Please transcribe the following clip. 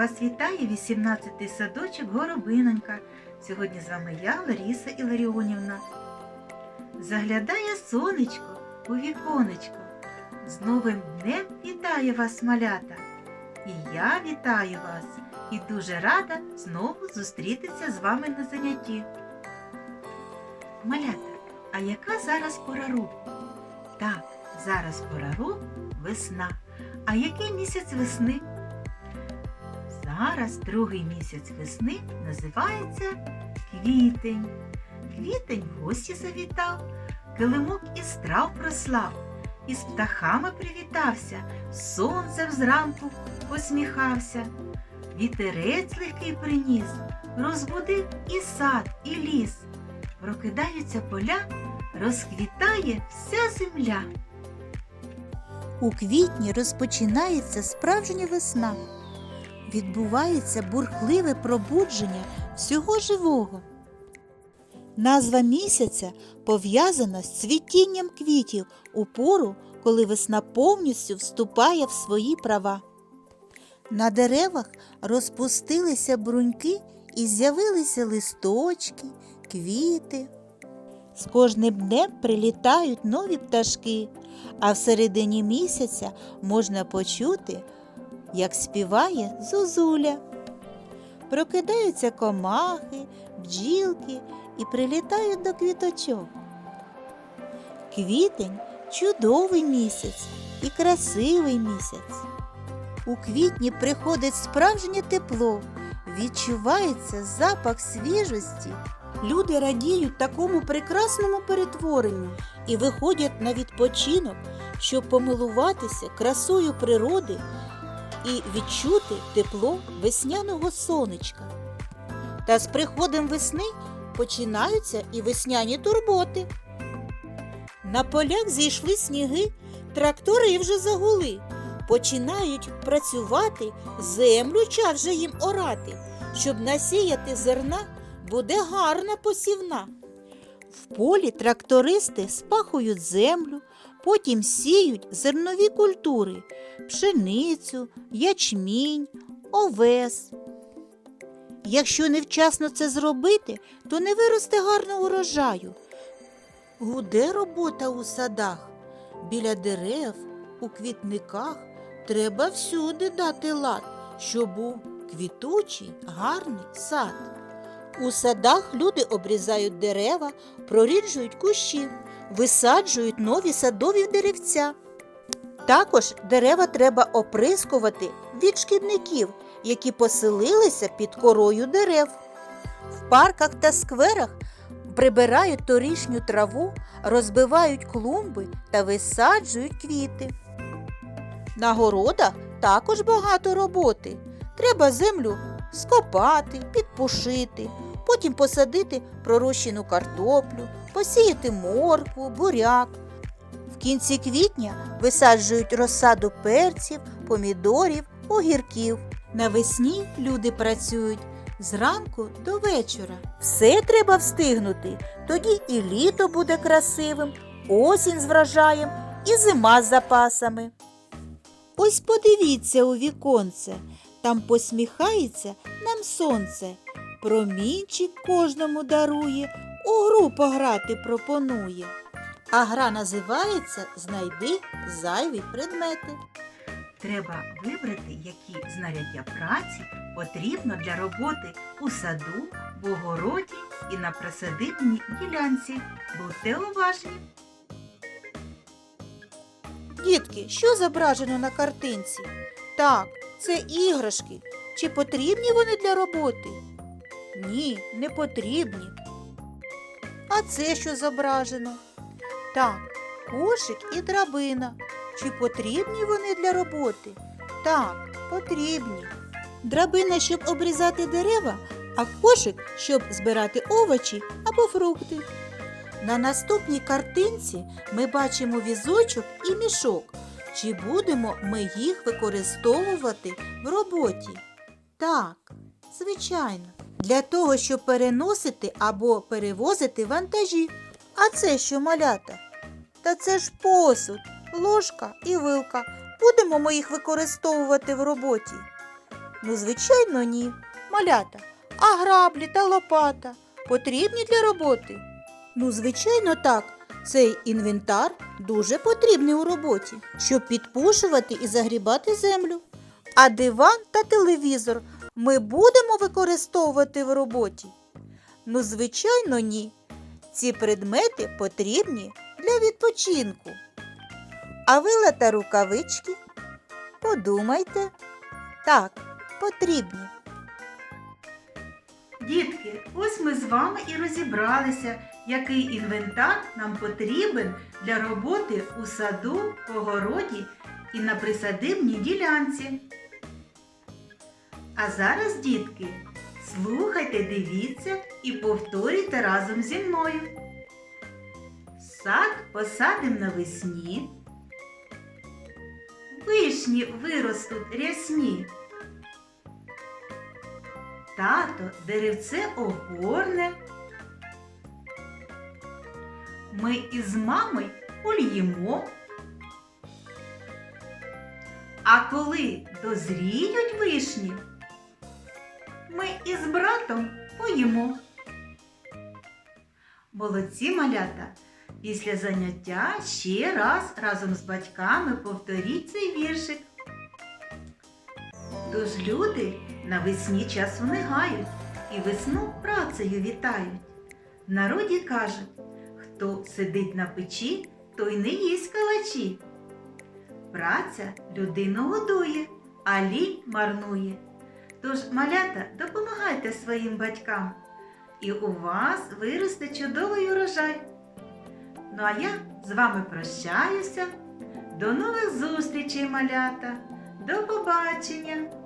Вас вітає 18-й садочок Горобинонька. Сьогодні з вами я, Ларіса Іларіонівна. Заглядає сонечко у віконечко. З новим днем вітає вас, малята. І я вітаю вас і дуже рада знову зустрітися з вами на занятті. Малята, а яка зараз пора року? Так, зараз пора року весна. А який місяць весни? Зараз другий місяць весни називається квітень. Квітень в гості завітав, килимок із трав прослав, із птахами привітався, сонцем зранку посміхався. Вітерець легкий приніс, розбудив і сад, і ліс. Прокидаються поля, розквітає вся земля. У квітні розпочинається справжня весна. Відбувається бурхливе пробудження всього живого. Назва місяця пов'язана з цвітінням квітів у пору, коли весна повністю вступає в свої права. На деревах розпустилися бруньки і з'явилися листочки, квіти. З кожним днем прилітають нові пташки, а в середині місяця можна почути, як співає зозуля. Прокидаються комахи, бджілки і прилітають до квіточок. Квітень чудовий місяць і красивий місяць. У квітні приходить справжнє тепло, відчувається запах свіжості. Люди радіють такому прекрасному перетворенню і виходять на відпочинок, щоб помилуватися красою природи і відчути тепло весняного сонечка. Та з приходом весни починаються і весняні турботи. На полях зійшли сніги, трактори вже загули. Починають працювати, землю час вже їм орати, щоб насіяти зерна буде гарна посівна. В полі трактористи спахують землю, потім сіють зернові культури пшеницю, ячмінь, овес. Якщо невчасно це зробити, то не виросте гарного урожаю. Гуде робота у садах, біля дерев, у квітниках треба всюди дати лад, щоб був квітучий, гарний сад. У садах люди обрізають дерева, проріджують кущі, висаджують нові садові деревця. Також дерева треба оприскувати від шкідників, які поселилися під корою дерев. В парках та скверах прибирають торішню траву, розбивають клумби та висаджують квіти. На городах також багато роботи. Треба землю скопати, підпушити, потім посадити пророщену картоплю, посіяти моркву, буряк. В кінці квітня висаджують розсаду перців, помідорів, огірків. Навесні люди працюють зранку до вечора. Все треба встигнути, тоді і літо буде красивим, осінь з врожаєм і зима з запасами. Ось подивіться у віконце, там посміхається нам сонце. Промінчик кожному дарує, у гру пограти пропонує. А гра називається Знайди зайві предмети. Треба вибрати, які знаряддя праці потрібно для роботи у саду, в огороді і на присадибній ділянці. Будьте уважні! Дітки, що зображено на картинці? Так, це іграшки. Чи потрібні вони для роботи? Ні, не потрібні. А це що зображено? Так, кошик і драбина. Чи потрібні вони для роботи? Так, потрібні. Драбина, щоб обрізати дерева, а кошик, щоб збирати овочі або фрукти. На наступній картинці ми бачимо візочок і мішок. Чи будемо ми їх використовувати в роботі? Так, звичайно. Для того, щоб переносити або перевозити вантажі. А це що малята? Та це ж посуд, ложка і вилка. Будемо ми їх використовувати в роботі? Ну, звичайно, ні. Малята, а граблі та лопата потрібні для роботи? Ну, звичайно, так. Цей інвентар дуже потрібний у роботі, щоб підпушувати і загрібати землю. А диван та телевізор ми будемо використовувати в роботі? Ну, звичайно, ні. Ці предмети потрібні для відпочинку. А вила та рукавички? Подумайте. Так, потрібні. Дітки, ось ми з вами і розібралися, який інвентар нам потрібен для роботи у саду, огороді і на присадибній ділянці. А зараз, дітки, слухайте, дивіться і повторюйте разом зі мною. Сад посадим навесні. Вишні виростуть рясні. Тато деревце огорне. Ми із мамою ульємо. А коли дозріють вишні, ми із братом поїмо. Молодці малята! Після заняття ще раз разом з батьками повторіть цей віршик. Тож люди навесні часу не гають і весну працею вітають. В народі кажуть, хто сидить на печі, той не їсть калачі. Праця людину годує, а лінь марнує. Тож, малята, допомагайте своїм батькам, і у вас виросте чудовий урожай. Ну а я з вами прощаюся. До нових зустрічей, малята! До побачення!